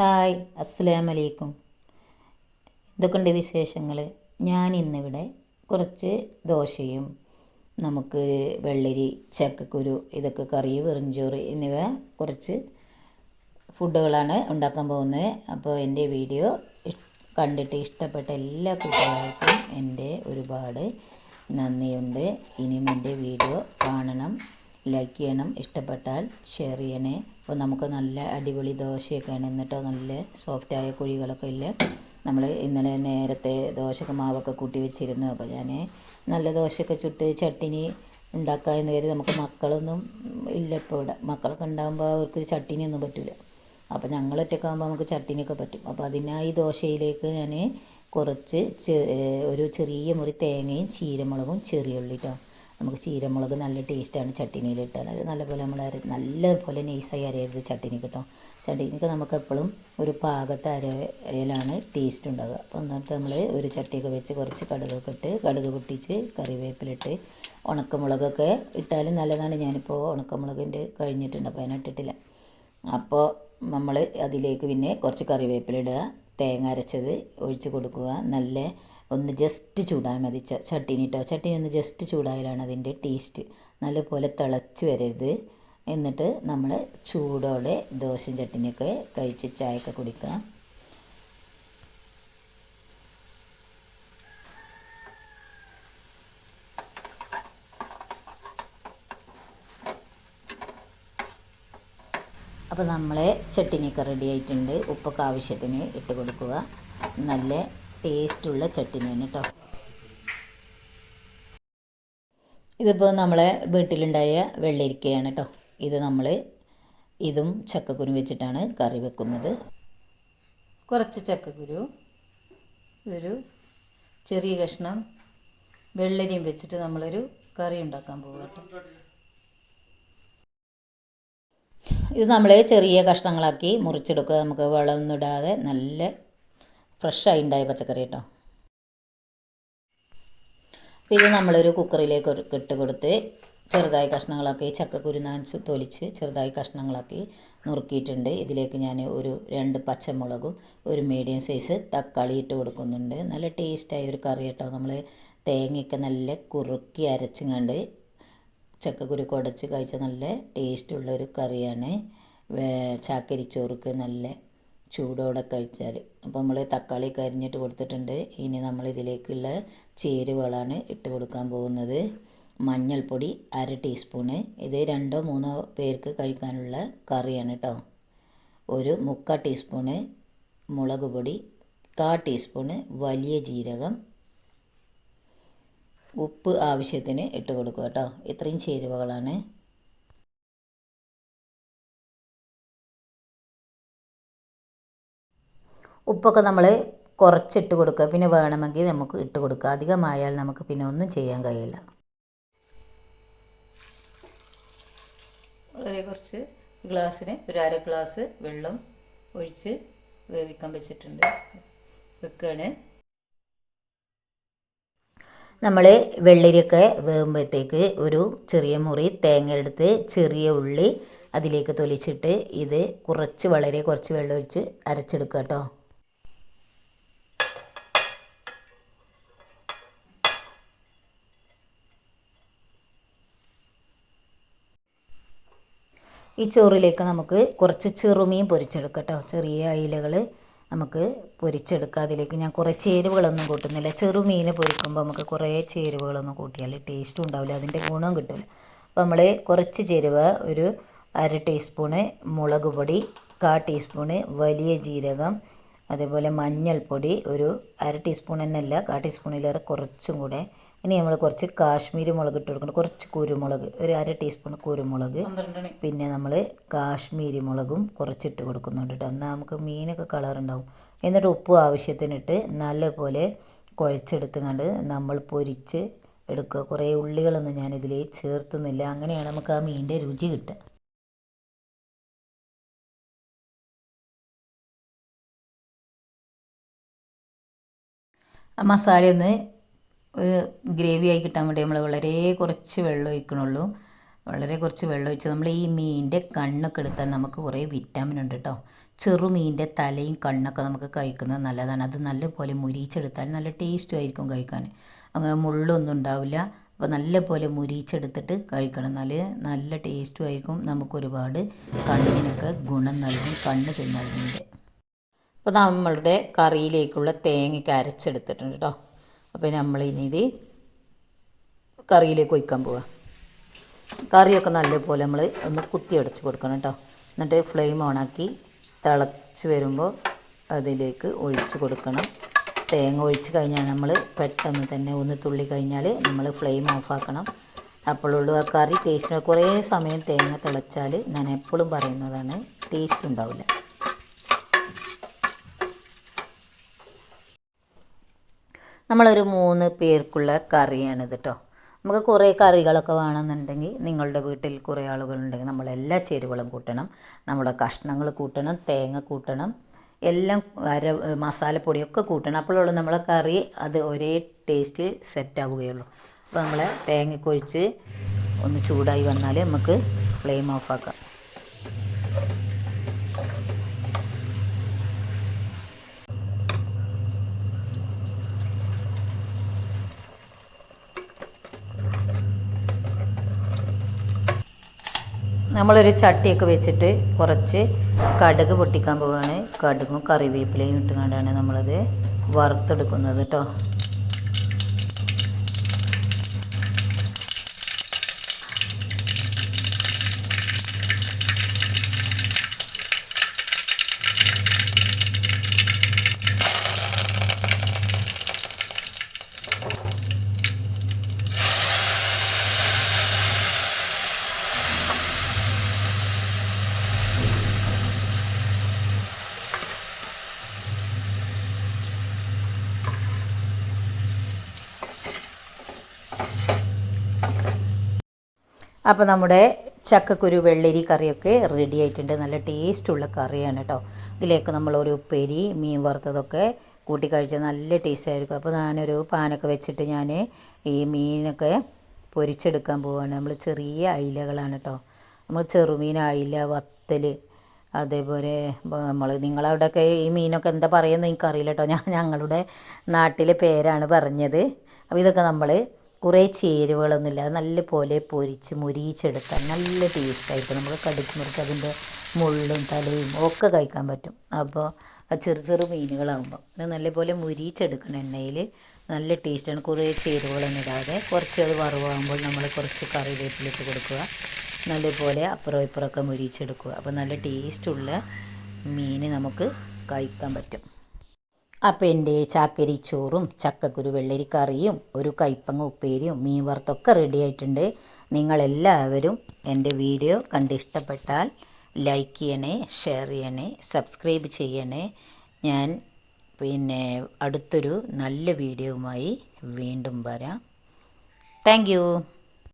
Hi അസ്സലാം അലൈക്കും ഇതൊക്കെയുണ്ട് വിശേഷങ്ങൾ ഞാൻ ഇന്നിവിടെ കുറച്ച് ദോശയും നമുക്ക് വെള്ളരി ചക്കക്കുരു ഇതൊക്കെ കറി വെറുംചോറ് എന്നിവ കുറച്ച് ഫുഡുകളാണ് ഉണ്ടാക്കാൻ പോകുന്നത്. അപ്പോൾ എന്റെ വീഡിയോ കണ്ടിട്ട് ഇഷ്ടപ്പെട്ട എല്ലാ കൂട്ടുകാർക്കും എന്റെ ഒരുപാട് നന്ദിയുണ്ട്. ഇനിയും എന്റെ വീഡിയോ കാണണം. ലൈക്ക് ചെയ്യണം ഇഷ്ടപ്പെട്ടാൽ ഷെയർ ചെയ്യണേ. അപ്പോൾ നമുക്ക് നല്ല അടിപൊളി ദോശയൊക്കെയാണ് എന്നിട്ടോ നല്ല സോഫ്റ്റായ കുഴികളൊക്കെ ഇല്ല? നമ്മൾ ഇന്നലെ നേരത്തെ ദോശക്ക് മാവൊക്കെ കൂട്ടി വെച്ചിരുന്നു. അപ്പോൾ ഞാൻ നല്ല ദോശയൊക്കെ ചുട്ട് ചട്ടിനി ഉണ്ടാക്കുക എന്ന് കരുതി നമുക്ക് മക്കളൊന്നും ഇല്ല ഇപ്പോൾ ഇവിടെ. മക്കളൊക്കെ ഉണ്ടാകുമ്പോൾ അവർക്ക് ചട്ടിനിയൊന്നും പറ്റില്ല അപ്പോൾ ഞങ്ങൾ ഒറ്റക്കാകുമ്പോൾ നമുക്ക് ചട്ടിനിയൊക്കെ പറ്റും. അപ്പോൾ അതിനായി ദോശയിലേക്ക് ഞാൻ കുറച്ച് ഒരു ചെറിയ മുറി തേങ്ങയും ചീരമുളകും ചെറിയ ഉള്ളി കേട്ടോ നമുക്ക് ചീരമുളക് നല്ല ടേസ്റ്റാണ് ചട്ടിനിയിൽ ഇട്ടാൽ അത് നല്ലപോലെ നമ്മൾ അര നല്ലപോലെ നൈസായി അരയരുത് ചട്ടിനി കേട്ടോ ചട്ടിനിക്ക് നമുക്ക് എപ്പോഴും ഒരു പാകത്തെ അരയിലാണ് ടേസ്റ്റ് ഉണ്ടാകുക അപ്പോൾ എന്നിട്ട് നമ്മൾ ഒരു ചട്ടിയൊക്കെ വെച്ച് കുറച്ച് കടുകൊക്കെ ഇട്ട് കടുക് പൊട്ടിച്ച് കറിവേപ്പിലിട്ട് ഉണക്കമുളകൊക്കെ ഇട്ടാലും നല്ലതാണ്. ഞാനിപ്പോൾ ഉണക്കമുളകിന്റെ കഴിഞ്ഞിട്ടുണ്ട് അപ്പോൾ അതിനിട്ടിട്ടില്ല അപ്പോൾ നമ്മൾ അതിലേക്ക് പിന്നെ കുറച്ച് കറിവേപ്പില ഇടുക. തേങ്ങ അരച്ചത് ഒഴിച്ച് കൊടുക്കുക. നല്ല ഒന്ന് ജസ്റ്റ് ചൂടായാൽ മതി ചട്ടിനി കേട്ടോ ചട്ടിനി ഒന്ന് ജസ്റ്റ് ചൂടായാലാണ് അതിന്റെ ടേസ്റ്റ് നല്ലപോലെ തിളച്ച് വരരുത്. എന്നിട്ട് നമ്മൾ ചൂടോടെ ദോശയും ചട്ടിനിയൊക്കെ കഴിച്ച് ചായയൊക്കെ കുടിക്കുക. അപ്പോൾ നമ്മളെ ചട്ടിനിയൊക്കെ റെഡി ആയിട്ടുണ്ട്. ഉപ്പൊക്കെ ആവശ്യത്തിന് ഇട്ട് കൊടുക്കുക. നല്ല ടേസ്റ്റുള്ള ചട്ടിനിയാണ് കേട്ടോ ഇതിപ്പോൾ നമ്മളെ വീട്ടിലുണ്ടായ വെള്ളരിക്കയാണ് കേട്ടോ ഇത് നമ്മൾ ഇതും ചക്കക്കുരു വെച്ചിട്ടാണ് കറി വെക്കുന്നത്. കുറച്ച് ചക്കക്കുരു ഒരു ചെറിയ കഷ്ണം വെള്ളരിയും വെച്ചിട്ട് നമ്മളൊരു കറി ഉണ്ടാക്കാൻ പോകാം കേട്ടോ ഇത് നമ്മൾ ചെറിയ കഷ്ണങ്ങളാക്കി മുറിച്ചെടുക്കുക. നമുക്ക് വളമൊന്നും ഇടാതെ നല്ല ഫ്രഷായി ഉണ്ടായ പച്ചക്കറി കേട്ടോ. അപ്പോൾ ഇത് നമ്മളൊരു കുക്കറിലേക്ക് ഇട്ട് കൊടുത്ത് ചെറുതായി കഷ്ണങ്ങളാക്കി ചക്കക്കുരു കുരുനാൻസ് തൊലിച്ച് ചെറുതായി കഷ്ണങ്ങളാക്കി നുറുക്കിയിട്ടുണ്ട്. ഇതിലേക്ക് ഞാൻ ഒരു രണ്ട് പച്ചമുളകും ഒരു മീഡിയം സൈസ് തക്കാളി ഇട്ട് കൊടുക്കുന്നുണ്ട്. നല്ല ടേസ്റ്റായ ഒരു കറി കേട്ടോ. നമ്മൾ തേങ്ങയൊക്കെ നല്ല കുറുക്കി അരച്ചുങ്ങാണ്ട് ചക്കക്കുരു കുടച്ച് കഴിച്ച നല്ല ടേസ്റ്റുള്ള ഒരു കറിയാണ് ചാക്കരിച്ചോറുക്ക് നല്ല ചൂടോടെ കഴിച്ചാൽ. അപ്പോൾ നമ്മൾ തക്കാളി കരിഞ്ഞിട്ട് കൊടുത്തിട്ടുണ്ട്. ഇനി നമ്മൾ ഇതിലേക്കുള്ള ചേരുവകളാണ് ഇട്ട് കൊടുക്കാൻ പോകുന്നത്. മഞ്ഞൾപ്പൊടി അര ടീസ്പൂണ്. ഇത് രണ്ടോ മൂന്നോ പേർക്ക് കഴിക്കാനുള്ള കറിയാണ് കേട്ടോ ഒരു മുക്കാൽ ടീസ്പൂണ് മുളക് പൊടി കാ ടീസ്പൂണ് വലിയ ജീരകം ഉപ്പ് ആവശ്യത്തിന് ഇട്ട് കൊടുക്കുക കേട്ടോ. ഇത്രയും ചേരുവകളാണ്. ഉപ്പൊക്കെ നമ്മൾ കുറച്ചിട്ട് കൊടുക്കുക. പിന്നെ വേണമെങ്കിൽ നമുക്ക് ഇട്ട് കൊടുക്കുക. അധികമായാൽ നമുക്ക് പിന്നെ ഒന്നും ചെയ്യാൻ കഴിയില്ല. വളരെ കുറച്ച് ഗ്ലാസ്സിന് ഒരു അര ഗ്ലാസ് വെള്ളം ഒഴിച്ച് വേവിക്കാൻ വെച്ചിട്ടുണ്ട്. വെക്കുകയാണ് നമ്മൾ വെള്ളരിയൊക്കെ വേകുമ്പോഴത്തേക്ക് ഒരു ചെറിയ മുറി തേങ്ങ എടുത്ത് ചെറിയ ഉള്ളി അതിലേക്ക് തൊലിച്ചിട്ട് ഇത് കുറച്ച് വളരെ കുറച്ച് വെള്ളം ഒഴിച്ച് അരച്ചെടുക്കുക കേട്ടോ. ഈ ചോറിലേക്ക് നമുക്ക് കുറച്ച് ചെറുമീൻ പൊരിച്ചെടുക്കാം കേട്ടോ. ചെറിയ അയിലകൾ നമുക്ക് പൊരിച്ചെടുക്കാം. അതിലേക്ക് ഞാൻ കുറേ ചേരുവകളൊന്നും കൂട്ടുന്നില്ല. ചെറുമീൻ പൊരിക്കുമ്പോൾ നമുക്ക് കുറേ ചേരുവകളൊന്നും കൂട്ടിയാൽ ടേസ്റ്റും ഉണ്ടാവില്ല. അതിന്റെ ഗുണവും കിട്ടില്ല അപ്പോൾ നമ്മൾ കുറച്ച് ചേരുവ ഒരു അര ടീസ്പൂണ് മുളക് പൊടി കാ ടീസ്പൂണ് വലിയ ജീരകം അതേപോലെ മഞ്ഞൾപ്പൊടി ഒരു അര ടീസ്പൂൺ തന്നെ അല്ല കാ ടീസ്പൂണിലേറെ കുറച്ചും കൂടെ ഇനി നമ്മൾ കുറച്ച് കാശ്മീരി മുളക് ഇട്ട് കൊടുക്കണം. കുറച്ച് കുരുമുളക് ഒരു അര ടീസ്പൂൺ കുരുമുളക്. പിന്നെ നമ്മൾ കാശ്മീരി മുളകും കുറച്ചിട്ട് കൊടുക്കുന്നുണ്ട് കേട്ടോ എന്നാൽ നമുക്ക് മീനൊക്കെ കളർ ഉണ്ടാവും. എന്നിട്ട് ഉപ്പ് ആവശ്യത്തിനിട്ട് നല്ലപോലെ കുഴച്ചെടുത്തുകൊണ്ട് നമ്മൾ പൊരിച്ച് എടുക്കുക. കുറേ ഉള്ളികളൊന്നും ഞാൻ ഞാനിതിൽ ചേർത്തുന്നില്ല. അങ്ങനെയാണ് നമുക്ക് ആ മീനിന്റെ രുചി കിട്ടുക. ആ മസാല ഒന്ന് ഒരു ഗ്രേവി ആയി കിട്ടാൻ വേണ്ടി നമ്മൾ വളരെ കുറച്ച് വെള്ളം ഒഴിക്കണുള്ളൂ. വളരെ കുറച്ച് വെള്ളം ഒഴിച്ച് നമ്മൾ ഈ മീനിന്റെ കണ്ണൊക്കെ എടുത്താൽ നമുക്ക് കുറേ വിറ്റാമിൻ ഉണ്ട് കേട്ടോ ചെറുമീന്റെ തലയും കണ്ണൊക്കെ നമുക്ക് കഴിക്കുന്നത് നല്ലതാണ്. അത് നല്ലപോലെ മുരിച്ചെടുത്താൽ നല്ല ടേസ്റ്റും ആയിരിക്കും കഴിക്കാൻ അങ്ങനെ മുള്ളൊന്നും ഉണ്ടാവില്ല. അപ്പോൾ നല്ലപോലെ മുരിച്ചെടുത്തിട്ട് കഴിക്കണം. നല്ല നല്ല ടേസ്റ്റും ആയിരിക്കും നമുക്കൊരുപാട് കണ്ണിനൊക്കെ ഗുണം നൽകും കണ്ണ് തിന്നലിന്റെ അപ്പോൾ നമ്മളുടെ കറിയിലേക്കുള്ള തേങ്ങയ്ക്ക് അരച്ചെടുത്തിട്ടുണ്ട് കേട്ടോ അപ്പോൾ നമ്മൾ ഇനി ഇത് കറിയിലേക്ക് ഒഴിക്കാൻ പോവുക കറിയൊക്കെ നല്ലപോലെ നമ്മൾ ഒന്ന് കുത്തി അടച്ച് കൊടുക്കണം കേട്ടോ. എന്നിട്ട് ഫ്ലെയിം ഓണാക്കി തിളച്ച് വരുമ്പോൾ അതിലേക്ക് ഒഴിച്ച് കൊടുക്കണം. തേങ്ങ ഒഴിച്ച് കഴിഞ്ഞാൽ നമ്മൾ പെട്ടെന്ന് തന്നെ ഒന്ന് തുള്ളി കഴിഞ്ഞാൽ നമ്മൾ ഫ്ലെയിം ഓഫാക്കണം അപ്പോഴുള്ള ആ കറി ടേസ്റ്റിന് കുറേ സമയം തേങ്ങ തിളച്ചാൽ ഞാൻ എപ്പോഴും പറയുന്നതാണ് ടേസ്റ്റ് ഉണ്ടാവില്ല. നമ്മളൊരു മൂന്ന് പേർക്കുള്ള കറിയാണിത് കേട്ടോ നമുക്ക് കുറേ കറികളൊക്കെ വേണമെന്നുണ്ടെങ്കിൽ നിങ്ങളുടെ വീട്ടിൽ കുറേ ആളുകളുണ്ടെങ്കിൽ നമ്മൾ എല്ലാ ചേരുവകളും കൂട്ടണം നമ്മുടെ കഷ്ണങ്ങൾ കൂട്ടണം തേങ്ങ കൂട്ടണം എല്ലാം അര മസാലപ്പൊടിയൊക്കെ കൂട്ടണം. അപ്പോഴുള്ള നമ്മളെ കറി അത് ഒരേ ടേസ്റ്റിൽ സെറ്റ് ആവുകയുള്ളൂ. അപ്പോൾ നമ്മൾ തേങ്ങക്കൊഴിച്ച് ഒന്ന് ചൂടായി വന്നാൽ നമുക്ക് ഫ്ലെയിം ഓഫാക്കാം നമ്മളൊരു ചട്ടിയൊക്കെ വെച്ചിട്ട് കുറച്ച് കടുക് പൊട്ടിക്കാൻ പോവുകയാണ്. കടുകും കറിവേപ്പിലയും ഇട്ടുകൊണ്ടാണ് നമ്മളത് വറുത്തെടുക്കുന്നത് കേട്ടോ അപ്പോൾ നമ്മുടെ ചക്കക്കുരു വെള്ളരി കറിയൊക്കെ റെഡി ആയിട്ടുണ്ട്. നല്ല ടേസ്റ്റുള്ള കറിയാണ് കേട്ടോ ഇതിലേക്ക് നമ്മളൊരു ഉപ്പേരി മീൻ വറുത്തതൊക്കെ കൂട്ടി നല്ല ടേസ്റ്റ് ആയിരിക്കും. അപ്പോൾ ഞാനൊരു പാനൊക്കെ വെച്ചിട്ട് ഞാൻ ഈ മീനൊക്കെ പൊരിച്ചെടുക്കാൻ പോവുകയാണ് നമ്മൾ ചെറിയ അയിലകളാണ് കേട്ടോ നമ്മൾ ചെറുമീൻ അയില വത്തൽ അതേപോലെ നമ്മൾ നിങ്ങളവിടെയൊക്കെ ഈ മീനൊക്കെ എന്താ പറയുന്നത് എനിക്കറിയില്ല കേട്ടോ ഞാൻ ഞങ്ങളുടെ നാട്ടിലെ പേരാണ് പറഞ്ഞത്. അപ്പോൾ ഇതൊക്കെ നമ്മൾ കുറേ ചേരുവകളൊന്നുമില്ല. നല്ല പോലെ പൊരിച്ച് മുരിച്ചെടുത്താൽ നല്ല ടേസ്റ്റായിട്ട് നമുക്ക് കടിച്ച് മുറിച്ച് അതിന്റെ മുള്ളും തലയും ഒക്കെ കഴിക്കാൻ പറ്റും. അപ്പോൾ ചെറു ചെറു മീനുകളാകുമ്പോൾ അത് നല്ലപോലെ മുരിച്ചെടുക്കണം എണ്ണയിൽ. നല്ല ടേസ്റ്റാണ് കുറേ ചേരുവകളൊന്നും ഇടാതെ കുറച്ച് അത് വറവാകുമ്പോൾ നമ്മൾ കുറച്ച് കറിവേപ്പിലിട്ട് കൊടുക്കുക. നല്ലപോലെ അപ്പുറം ഇപ്പുറമൊക്കെ മുരിച്ചെടുക്കുക അപ്പോൾ നല്ല ടേസ്റ്റുള്ള മീൻ നമുക്ക് കഴിക്കാൻ പറ്റും. അപ്പം എന്റെ ചാക്കരി ചോറും ചക്കക്കുരു വെള്ളരിക്കറിയും ഒരു കൈപ്പങ്ങ ഉപ്പേരിയും മീൻ വറുത്തൊക്കെ റെഡി ആയിട്ടുണ്ട്. നിങ്ങളെല്ലാവരും എന്റെ വീഡിയോ കണ്ട് ഇഷ്ടപ്പെട്ടാൽ ലൈക്ക് ചെയ്യണേ ഷെയർ ചെയ്യണേ സബ്സ്ക്രൈബ് ചെയ്യണേ. ഞാൻ പിന്നെ അടുത്തൊരു നല്ല വീഡിയോവുമായി വീണ്ടും വരാം. താങ്ക്